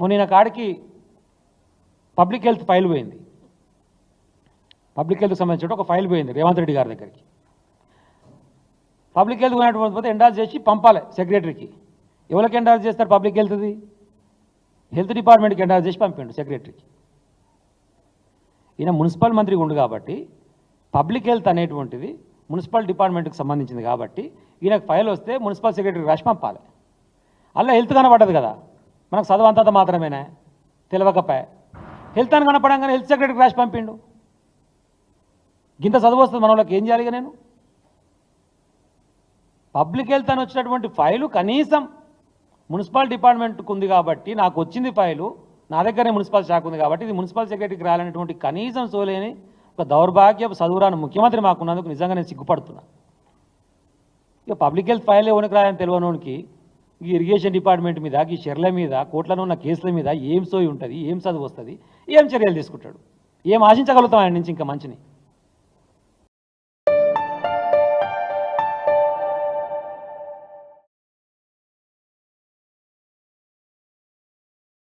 మొన్న కాడికి public health file పోయింది. పబ్లిక్ హెల్త్కి సంబంధించిన ఒక ఫైల్ పోయింది రేవంత్ రెడ్డి గారి దగ్గరికి. పబ్లిక్ హెల్త్ పోయినటువంటి ఎండాల్ చేసి పంపాలి సెక్రటరీకి. ఎవరికి ఎండాల్ చేస్తారు పబ్లిక్ హెల్త్ది? హెల్త్ డిపార్ట్మెంట్కి ఎండాల్ చేసి పంపిండు సెక్రటరీకి. ఈయన మున్సిపల్ మంత్రిగా ఉండు కాబట్టి పబ్లిక్ హెల్త్ అనేటువంటిది మున్సిపల్ డిపార్ట్మెంట్కి సంబంధించింది కాబట్టి ఈయనకు ఫైల్ వస్తే మున్సిపల్ సెక్రటరీకి రాసి పంపాలి. అలా హెల్త్ కనబడ్డది కదా. మనకు చదువు అంతంత మాత్రమేనా. తెలియకపోయా హెల్త్ అని కనపడంగానే హెల్త్ సెక్రటరీ రాసి పంపిండు. గింత చదువు వస్తుంది మన వాళ్ళకి ఏం చేయాలిగా నేను? పబ్లిక్ హెల్త్ అని వచ్చినటువంటి ఫైలు కనీసం మున్సిపల్ డిపార్ట్మెంట్కి ఉంది కాబట్టి నాకు వచ్చింది ఫైలు నా దగ్గరే మున్సిపల్ శాఖ ఉంది కాబట్టి ఇది మున్సిపల్ సెక్రటరీకి రాలనేటువంటి కనీసం సోలేని ఒక దౌర్భాగ్య చదువురాని ముఖ్యమంత్రి మాకున్నందుకు నిజంగా నేను సిగ్గుపడుతున్నా. ఇక పబ్లిక్ హెల్త్ ఫైల్ ఎవరికి రాయని తెలియనోనికి ఈ ఇరిగేషన్ డిపార్ట్మెంట్ మీద ఈ చెర్ల మీద కోట్లను ఉన్న కేసుల మీద ఏం సోయి ఉంటుంది ఏం చదువు వస్తుంది ఏం చర్యలు తీసుకుంటాడు? ఏం ఆశించగలుగుతాం ఆయన నుంచి ఇంకా మంచిని?